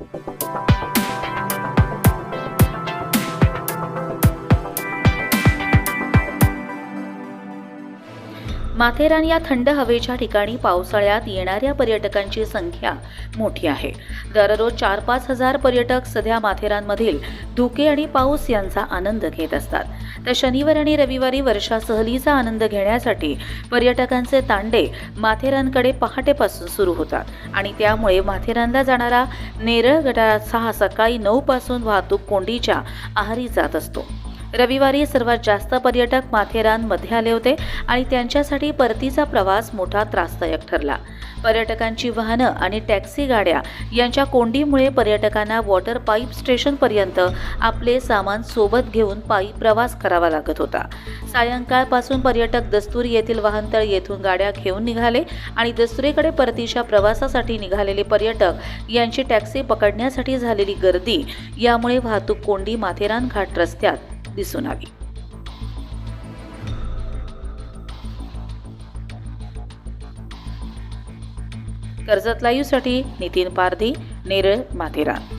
Thank you. Matheran या थंड हवेच्या ठिकाणी पावसाळ्यात येणाऱ्या पर्यटकांची संख्या मोठी आहे. दररोज चार पाच हजार पर्यटक सध्या माथेरानमधील धुके आणि पाऊस यांचा आनंद घेत असतात. तर शनिवार आणि रविवारी वर्षा सहलीचा आनंद घेण्यासाठी पर्यटकांचे तांडे माथेरानकडे पहाटेपासून सुरू होतात आणि त्यामुळे माथेरानला जाणारा नेरळ गटाचा हा सकाळी नऊपासून वाहतूक कोंडीच्या आहारी जात असतो. रविवारी सर्वात जास्त पर्यटक माथेरानमध्ये आले होते आणि त्यांच्यासाठी परतीचा प्रवास मोठा त्रासदायक ठरला. पर्यटकांची वाहनं आणि टॅक्सी गाड्या यांच्या कोंडीमुळे पर्यटकांना वॉटर पाईप स्टेशनपर्यंत आपले सामान सोबत घेऊन पायी प्रवास करावा लागत होता. सायंकाळपासून पर्यटक दस्तुरी येथील वाहनतळ येथून गाड्या घेऊन निघाले आणि दस्तुरीकडे परतीच्या प्रवासासाठी निघालेले पर्यटक यांची टॅक्सी पकडण्यासाठी झालेली गर्दी यामुळे वाहतूक कोंडी माथेरान घाट रस्त्यात दिसून आली. कर्जत लाईव्हसाठी नितीन पारधी नेरळ माथेरान.